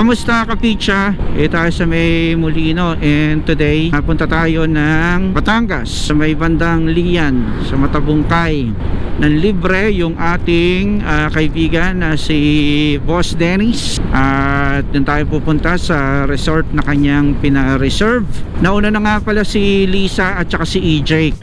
Kamusta kapicha? Eh tayo sa may Molino and today napunta tayo ng Batangas sa may bandang Lian sa Matabungkay. Ng libre yung ating ah, kaibigan na si Boss Dennis. At dun tayo pupunta sa resort na kanyang pina-reserve. Nauna na nga pala si Lisa at saka si EJ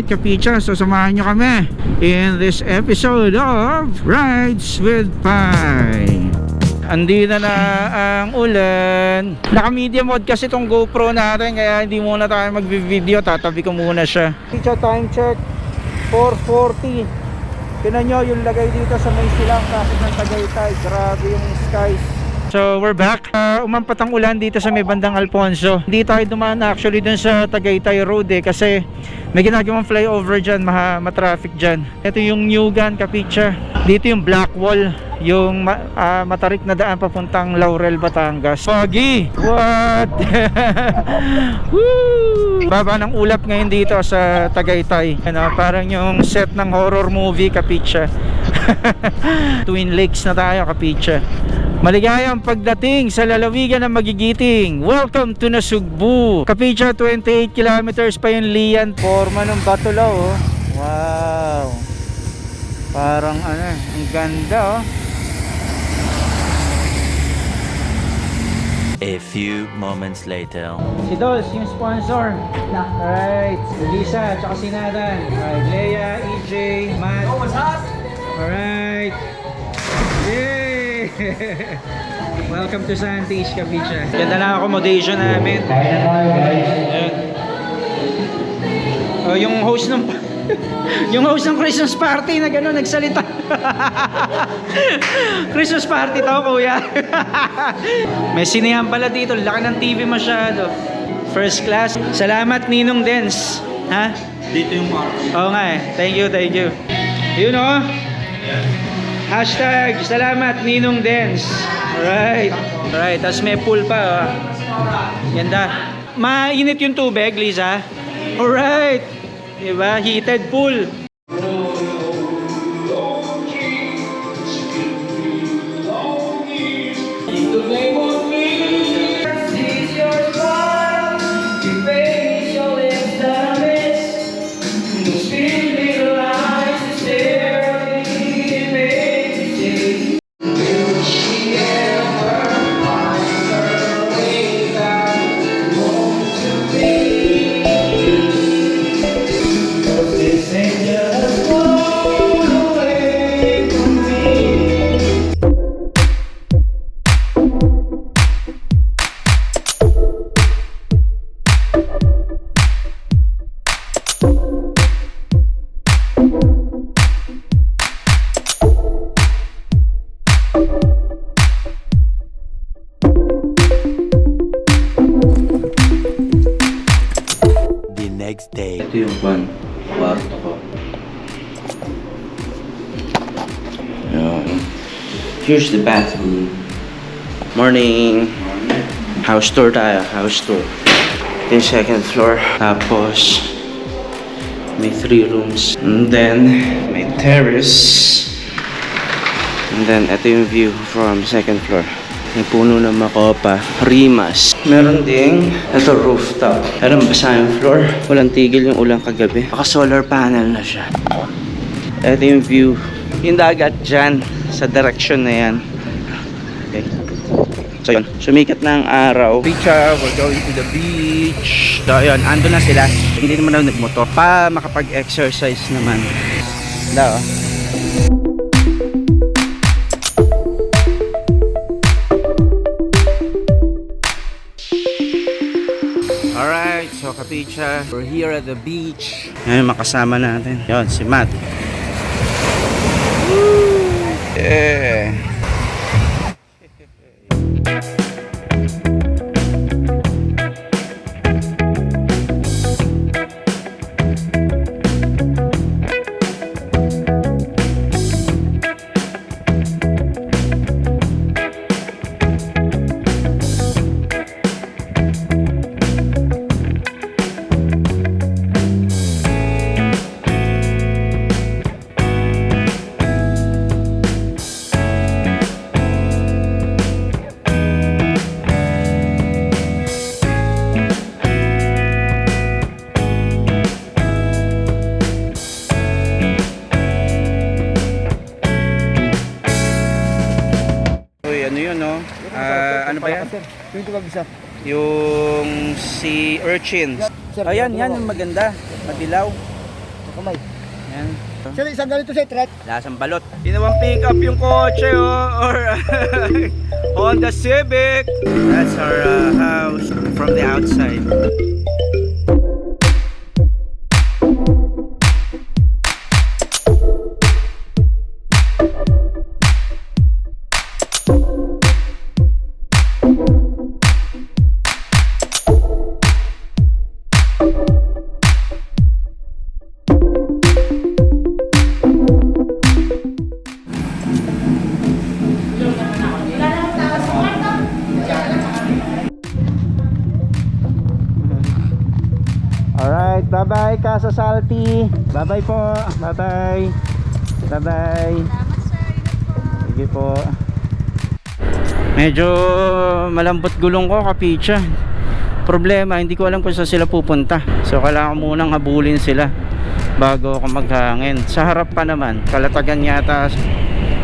Alright, Kapicha, so samahan nyo kami in this episode of Rides with Pai. Andito na ang ulan. Naka medium mode kasi itong GoPro natin kaya hindi muna tayo mag-video. Tatabi ko muna siya. Kapicha, time check 4.40. Tinan nyo yung lagay dito sa may silang traffic ng Tagaytay. Grabe yung skies. So we're back. Uh, umampat ang ulan dito sa may bandang Alfonso. Hindi tayo dumaan actually dun sa Tagaytay Road eh kasi may ginagawang flyover dyan, maha, matraffic dyan. Ito yung New Gun, Kapicha. Dito yung Black Wall, yung ah, matarik na daan papuntang Laurel, Batangas. Foggy! What? Woo! Baba ng ulap ngayon dito sa Tagaytay. Ano, parang yung set ng horror movie, Kapicha. Twin Lakes na tayo, Kapicha. Maligayang pagdating sa lalawigan ng Magigiting. Welcome to Nasugbu. Kapicha, 28 kilometers pa yung Lian. Forma ng Batulaw, oh. Wow. Parang ano, ang ganda, oh. A few moments later. Si Dolls, yung sponsor. Alright. Si Lisa, tsaka si Nathan. Alright, Leia, EJ, Matt. Oh, what's up? Alright. Yay! Welcome to Santis, Kapicha. Ganda na accommodation namin. Ayan. Oh, yung host ng yung host ng Christmas party na gano'n nagsalita. Christmas party to, kuya. May sinehan pala dito. Laki ng TV masyado. First class. Salamat, Ninong Dens. Ha? Dito yung mark. Oo nga eh. Thank you, thank you. Yun oh. Hashtag, salamat, Ninong Dens. Alright. Alright, tapos may pool pa. Oh. Ganda. Mainit yung tubig, Lisa. Alright. Diba? Heated pool. Next day. Ito yung van. Kwarto ko. Ayan. Here's the bathroom. Morning! House tour tayo. House tour. Ito yung second floor. Tapos, may three rooms. And then, may terrace. And then, ito yung view from second floor. May puno ng makopa. Rimas. Meron ding, ito rooftop. Pero basa yung floor. Walang tigil yung ulan kagabi. Baka solar panel na siya. Ito yung view. Yung dagat dyan. Sa direction na yan. Okay. So yun, sumikat na ang araw. Picha, we're going to the beach. So yun, ando na sila. Hindi naman daw nagmotor. Pa makapag-exercise naman. Wala Kapicha, we're here at the beach. Ngayon makasama natin. Yon, si Matt. Woo! Yeah. Ano ba yan? Yung tubag isa. Yung si urchin. Sir, Ayan, yan yung maganda. Madilaw. Sa kamay. Yan. Sir, isang ganito sir, tret. Lasang balot. Ginawang pick up yung kotse, oh. Or Honda Civic. That's our uh, house from the outside. Bye-bye Casa Salty. Bye-bye po. Bye-bye. Bye-bye. Sige po. Medyo malambot gulong ko kapicha. Problema, hindi ko alam kung saan sila pupunta. So kailangan ko munang habulin sila bago ako maghangin. Sa harap pa naman, kalatagan yata.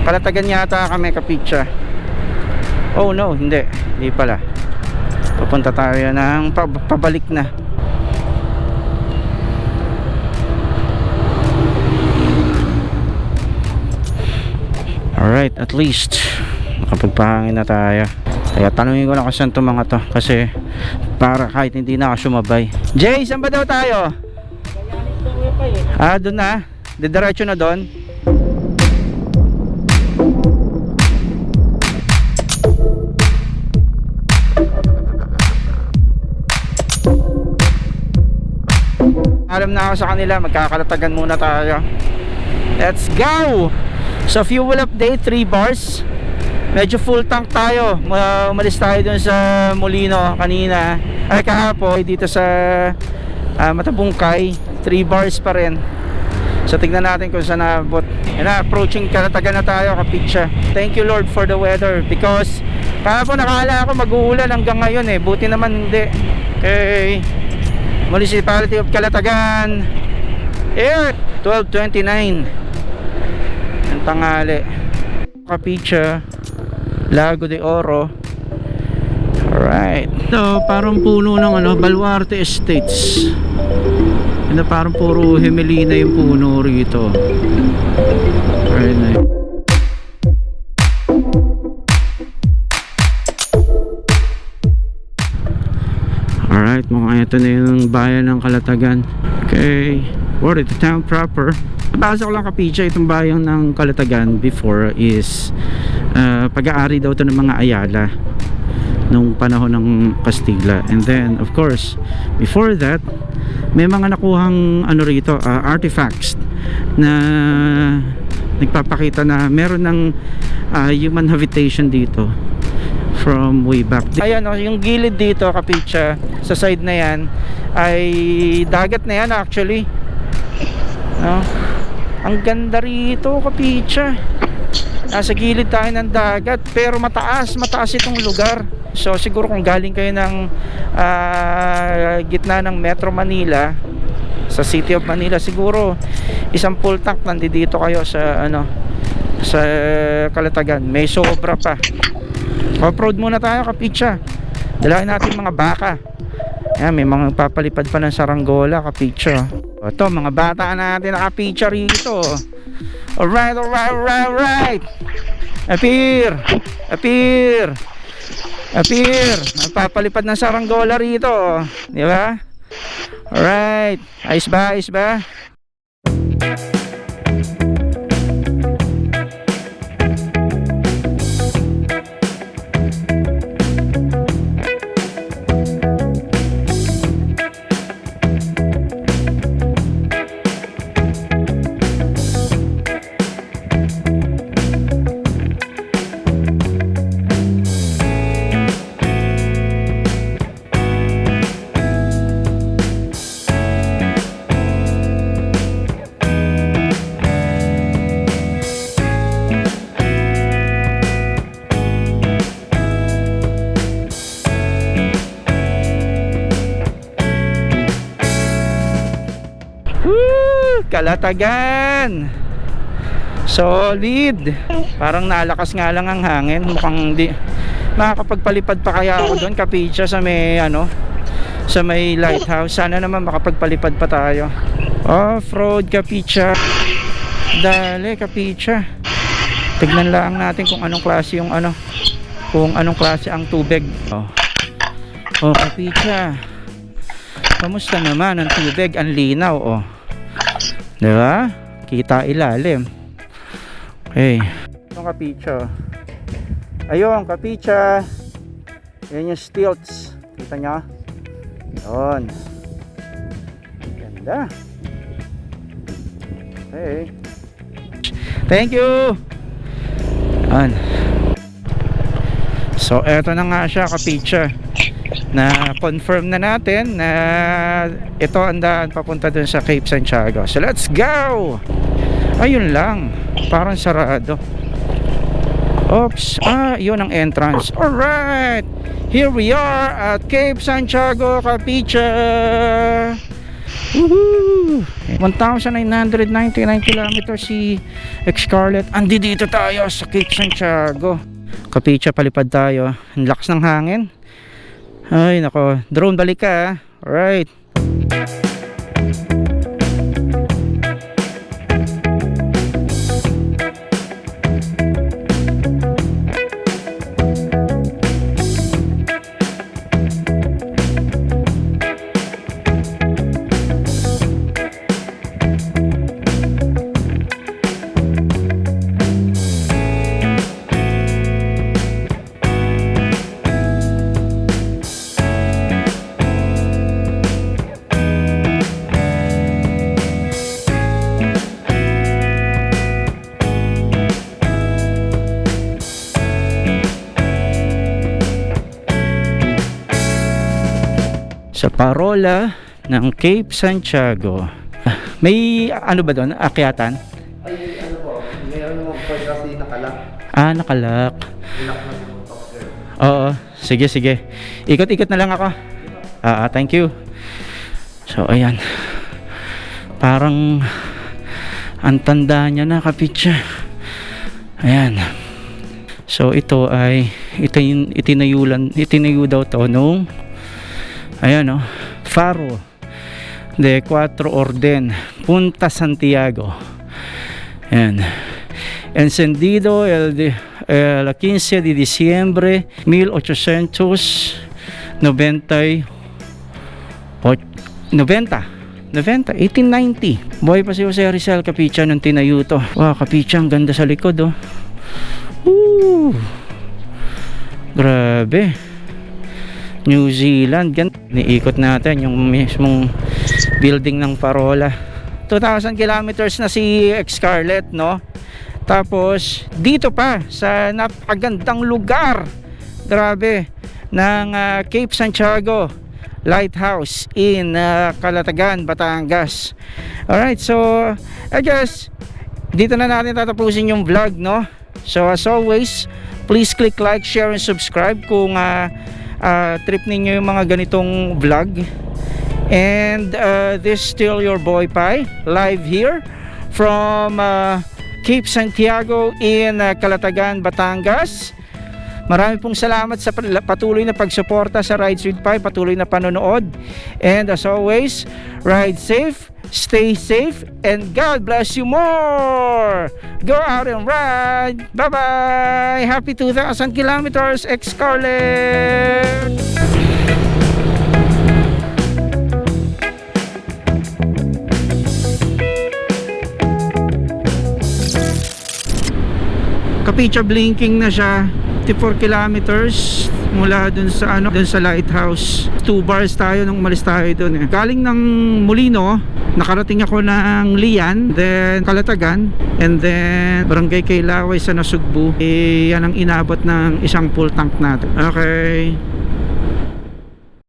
Kalatagan yata kami kapicha. Oh no, hindi. Hindi pala. Papunta tayo ng pa- pabalik na. Alright, at least nakapagpahangin na tayo. Kaya tanungin ko lang kung saan to mga to kasi para kahit hindi na ako sumabay. Jay, saan ba daw tayo? Ah, doon na. Didiretso na doon. Alam na ako sa kanila, magkakalatagan muna tayo. Let's go! So fuel update 3 bars. Medyo full tank tayo. Ma- Umalis tayo dun sa Molino kanina. Ay kahapon dito sa ah, Matabungkay, 3 bars pa rin. So tignan natin kung saan naabot. Yan na, approaching kalatagan na tayo kapitsa. Thank you Lord for the weather because kahapon nakala ako mag-uulan hanggang ngayon eh. Buti naman hindi. Okay. Municipality of Kalatagan. Air 1229 ang tangali Capicha Lago de Oro. Alright. Ito parang puno ng ano Baluarte Estates. Ito parang puro Himelina yung puno rito. Very nice. Alright, mukhang ito na yung bayan ng Kalatagan. Okay, what is the town proper? Nabasa ko lang kapicha itong bayan ng Kalatagan before is uh, pag-aari daw to ng mga Ayala nung panahon ng Kastila. And then, of course, before that, may mga nakuhang ano rito, uh, artifacts na nagpapakita na meron ng uh, human habitation dito from way back. Ayan o, yung gilid dito, kapitsa, sa side na yan, ay dagat na yan actually. No? Ang ganda rito, kapitsa. Nasa gilid tayo ng dagat, pero mataas, mataas itong lugar. So siguro kung galing kayo ng ah, gitna ng Metro Manila, sa City of Manila, siguro isang full tank nandito kayo sa ano sa Kalatagan. May sobra pa. Off-road muna tayo kapitsa. Dalahin natin mga baka. Yan, may mga papalipad pa ng saranggola kapitsa. O to, mga bata natin nakapitsa rito. Alright, alright, alright, alright. Appear! Appear! Appear! Magpapalipad ng saranggola rito. Di ba? Alright. Ayos ba? Ayos ba? Kalatagan! Solid. Parang nalakas nga lang ang hangin. Mukhang di makakapagpalipad pa kaya ako doon kapicha sa may ano sa may lighthouse. Sana naman makapagpalipad pa tayo. Off-road kapicha. Dali kapicha. Tignan lang natin kung anong klase yung ano kung anong klase ang tubig. Oh. Oh, kapicha. Kamusta naman ang tubig? Ang linaw, oh. 'Di ba? Kita ilalim. Okay. Yung kapicha. Ayun, kapicha. Yan yung stilts. Kita nyo? Yun. Ganda. Okay. Thank you. Yan. So, eto na nga siya, kapicha. Na confirm na natin na ito ang daan papunta dun sa Cape Santiago. So, let's go! Ayun lang. Parang sarado. Oops. Ah, yun ang entrance. Alright. Here we are at Cape Santiago, Capicha. Woohoo! 1,999 kilometers si Scarlett. Andi dito tayo sa Cape Santiago. Capicha, palipad tayo. Ang lakas ng hangin. Ay, nako. Drone, balik ka. ah. Alright. Parola ng Cape Santiago. May ano ba doon? Akyatan? Ay, ano po, meron mo pa kasi nakalak. Ah, nakalak. Oo, sige sige. Ikot-ikot na lang ako. Ah, ah, thank you. So, ayan. Parang ang tanda niya na kapitsa. Ayan. So, ito ay itin, itinayulan, itinayo daw to nung ayan oh, Faro de Cuatro Orden, Punta Santiago. Ayan. Encendido el, de, el 15 de diciembre 1890 90 90 1890 Buhay pa si Jose Rizal Capicha nung tinayo to Wow Capicha ang ganda sa likod oh Woo! Grabe New Zealand. Gan Niikot natin yung mismong building ng Parola. 2,000 kilometers na si Scarlett no? Tapos dito pa sa napakagandang lugar grabe ng ah, Cape Santiago Lighthouse in ah, Calatagan, Batangas. Alright so I guess dito na natin tatapusin yung vlog no? So as always please click like, share and subscribe kung ah, ah, trip ninyo yung mga ganitong vlog. And uh, this is still your boy Pai live here from uh, Cape Santiago in uh, Calatagan, Batangas Marami pong salamat sa patuloy na pagsuporta sa Rides with Pai, patuloy na panonood. And as always, ride safe, stay safe, and God bless you more! Go out and ride! Bye-bye! Happy 2,000 kilometers, ex-Scarlett! Kapicha blinking na siya 54 kilometers mula dun sa ano dun sa lighthouse. 2 bars tayo nung umalis tayo dun eh. galing ng Molino nakarating ako ng Lian then Kalatagan and then Barangay Kailaway sa Nasugbu. Eh, yan ang inabot ng isang full tank natin. Okay